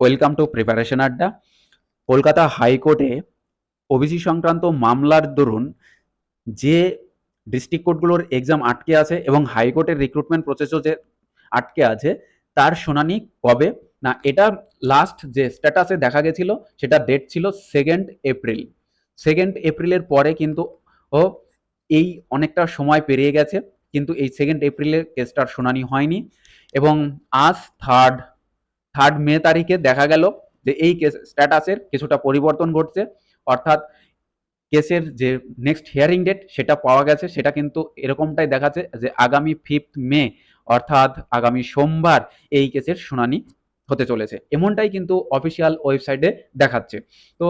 Welcome to preparation আড্ডা কলকাতা হাইকোর্টে OBC সংক্রান্ত মামলার দরুন যে ডিস্ট্রিক্ট কোর্টগুলোর এক্সাম আটকে আছে এবং হাইকোর্টের রিক্রুটমেন্ট প্রসেসও যে আটকে আছে, তার শুনানি কবে? না এটা লাস্ট যে স্ট্যাটাসে দেখা গেছিল, সেটা ডেট ছিল সেকেন্ড এপ্রিল সেকেন্ড এপ্রিলের পরে কিন্তু ও এই অনেকটা সময় পেরিয়ে গেছে, কিন্তু এই সেকেন্ড এপ্রিলের কেসটার শুনানি হয়নি এবং আজ থার্ড থার্ড মে তারিখে দেখা গেল যে এই কেস স্ট্যাটাসের কিছুটা পরিবর্তন ঘটছে। অর্থাৎ কেসের যে নেক্সট হিয়ারিং ডেট সেটা পাওয়া গেছে, সেটা কিন্তু এরকমটাই দেখাচ্ছে যে আগামী ফিফথ মে, অর্থাৎ আগামী সোমবার এই কেসের শুনানি হতে চলেছে। এমনটাই কিন্তু অফিসিয়াল ওয়েবসাইটে দেখাচ্ছে। তো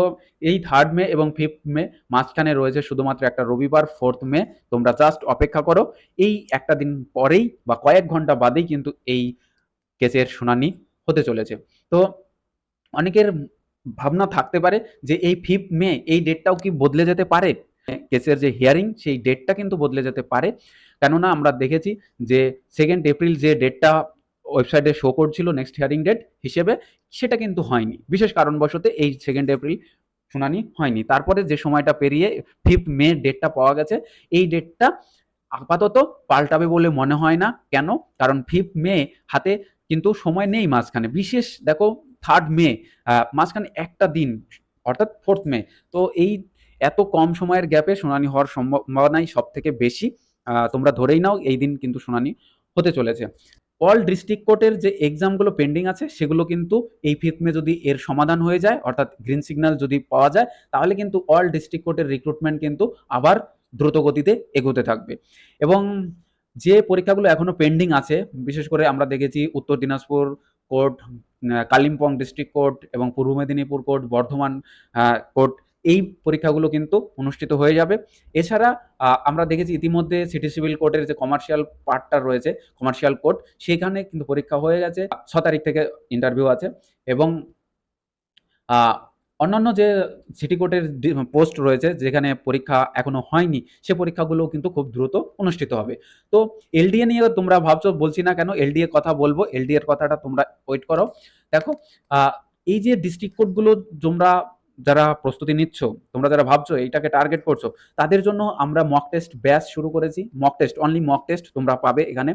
এই থার্ড মে এবং ফিফথ মে মাঝখানে রয়েছে শুধুমাত্র একটা রবিবার ফোর্থ মে। তোমরা জাস্ট অপেক্ষা করো। এই একটা দিন পরেই বা কয়েক ঘণ্টা বাদেই কিন্তু এই কেসের শুনানি হতে চলেছে। তো অনেকের ভাবনা থাকতে পারে যে এই ফিফথ মে এই ডেটটাও কি বদলে যেতে পারে? কেসের যে হিয়ারিং সেই ডেটটা কিন্তু বদলে যেতে পারে। কেননা আমরা দেখেছি যে সেকেন্ড এপ্রিল যে ডেটটা ওয়েবসাইটে শো করছিল নেক্সট হিয়ারিং ডেট হিসেবে, সেটা কিন্তু হয়নি। বিশেষ কারণবশত এই সেকেন্ড এপ্রিল শুনানি হয়নি। তারপরে যে সময়টা পেরিয়ে ফিফথ মে ডেটটা পাওয়া গেছে, এই ডেটটা আপাতত পাল্টাবে বলে মনে হয় না। কেন? কারণ ফিফথ মে হাতে কিন্তু সময় নেই মাঝখানে। বিশেষ দেখো থার্ড মে মাঝখানে একটা দিন, অর্থাৎ ফোর্থ মে তো এই এত কম সময়ের গ্যাপে শুনানি হওয়ার সম্ভাবনাই সব থেকে বেশি তোমরা ধরেই নাও এই দিন কিন্তু শুনানি হতে চলেছে। অল ডিস্ট্রিক্ট কোর্টের যে এক্সামগুলো পেন্ডিং আছে, সেগুলো কিন্তু এই ফিফথ মে যদি এর সমাধান হয়ে যায়, অর্থাৎ গ্রিন সিগন্যাল যদি পাওয়া যায়, তাহলে কিন্তু অল ডিস্ট্রিক্ট কোর্টের রিক্রুটমেন্ট কিন্তু আবার দ্রুত গতিতে এগোতে থাকবে। এবং যে পরীক্ষাগুলো এখনও পেন্ডিং আছে, বিশেষ করে আমরা দেখেছি Uttar Dinajpur court Kalimpong district court এবং পূর্ব মেদিনীপুর কোর্ট বর্ধমান কোর্ট এই পরীক্ষাগুলো কিন্তু অনুষ্ঠিত হয়ে যাবে। এছাড়া আমরা দেখেছি ইতিমধ্যে সিটি সিভিল কোর্টের যে কমার্শিয়াল পার্টটা রয়েছে কমার্শিয়াল কোর্ট সেখানে কিন্তু পরীক্ষা হয়ে গেছে। ছ তারিখ থেকে ইন্টারভিউ আছে এবং অন্যান্য যে সিটি কোর্টের পোস্ট রয়েছে, যেখানে পরীক্ষা এখনও হয়নি, সে পরীক্ষাগুলো কিন্তু খুব দ্রুত অনুষ্ঠিত হবে। তো এলডিএ নিয়ে তোমরা ভাবছ, বলছি না কেন এলডিএ কথা বলব এলডিএর কথাটা তোমরা ওয়েট করো। দেখো এই যে ডিস্ট্রিক্ট কোর্টগুলো তোমরা যারা প্রস্তুতি নিচ্ছ, তোমরা যারা ভাবছ এইটাকে টার্গেট করছ, তাদের জন্য আমরা মক টেস্ট ব্যাচ শুরু করেছি। Mock test only mock test তোমরা পাবে এখানে।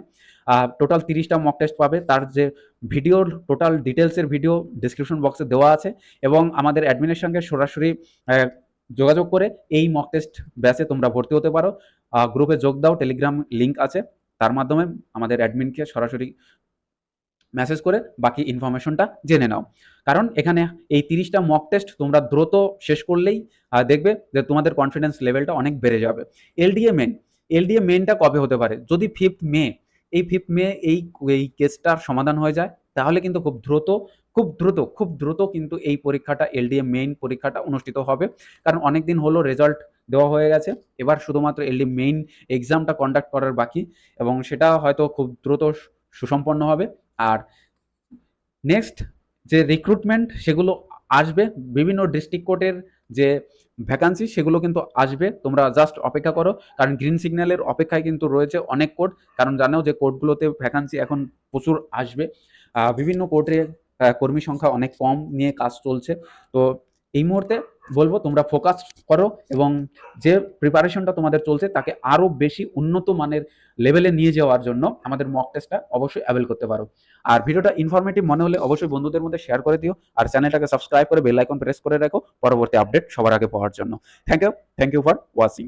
টোটাল তিরিশটা মক টেস্ট পাবে। তার যে ভিডিওর টোটাল ডিটেলসের ভিডিও ডিসক্রিপশন বক্সে দেওয়া আছে এবং আমাদের অ্যাডমিনের সঙ্গে সরাসরি যোগাযোগ করে এই মক টেস্ট ব্যাচে তোমরা ভর্তি হতে পারো। গ্রুপে যোগ দাও টেলিগ্রাম লিঙ্ক আছে। তার মাধ্যমে আমাদের অ্যাডমিনকে সরাসরি মেসেজ করে, বাকি ইনফরমেশনটা জেনে নাও। কারণ এখানে এই তিরিশটা মক টেস্ট তোমরা দ্রুত শেষ করলেই দেখবে যে তোমাদের কনফিডেন্স লেভেলটা অনেক বেড়ে যাবে। এলডিএ মেন এলডিএ মেনটা কবে হতে পারে? যদি ফিফথ মে এই ফিফথ মে এই এই কেসটার সমাধান হয়ে যায়, তাহলে কিন্তু খুব দ্রুত খুব দ্রুত খুব দ্রুত কিন্তু এই পরীক্ষাটা এলডিএ মেইন পরীক্ষাটা অনুষ্ঠিত হবে। কারণ অনেক দিন হলো রেজাল্ট দেওয়া হয়ে গেছে, এবার শুধুমাত্র এলডি মেইন এক্সামটা কন্ডাক্ট করার বাকি, এবং সেটা হয়তো খুব দ্রুত সুসম্পন্ন হবে। আর নেক্সট যে রিক্রুটমেন্ট সেগুলো আসবে। বিভিন্ন ডিস্ট্রিক্ট কোর্টের যে ভ্যাকান্সি সেগুলো কিন্তু আসবে। তোমরা জাস্ট অপেক্ষা করো। কারণ গ্রিন সিগন্যালের অপেক্ষায় কিন্তু রয়েছে অনেক কোর্ট কারণ জানো যে কোর্টগুলোতে ভ্যাকান্সি এখন প্রচুর আসবে। বিভিন্ন কোর্টে কর্মী সংখ্যা অনেক কম নিয়ে কাজ চলছে। তো এই মুহূর্তে বলব, তোমরা ফোকাস করো এবং যে প্রিপারেশনটা তোমাদের চলছে তাকে আরও বেশি উন্নত মানের লেভেলে নিয়ে যাওয়ার জন্য আমাদের মক টেস্টটা অবশ্যই অ্যাভেল করতে পারো। আর ভিডিওটা ইনফরমেটিভ মনে হলে অবশ্যই বন্ধুদের মধ্যে শেয়ার করে দিও আর চ্যানেলটাকে সাবস্ক্রাইব করে বেল আইকন প্রেস করে রাখো। পরবর্তী আপডেট সবার আগে পাওয়ার জন্য। Thank you thank you for watching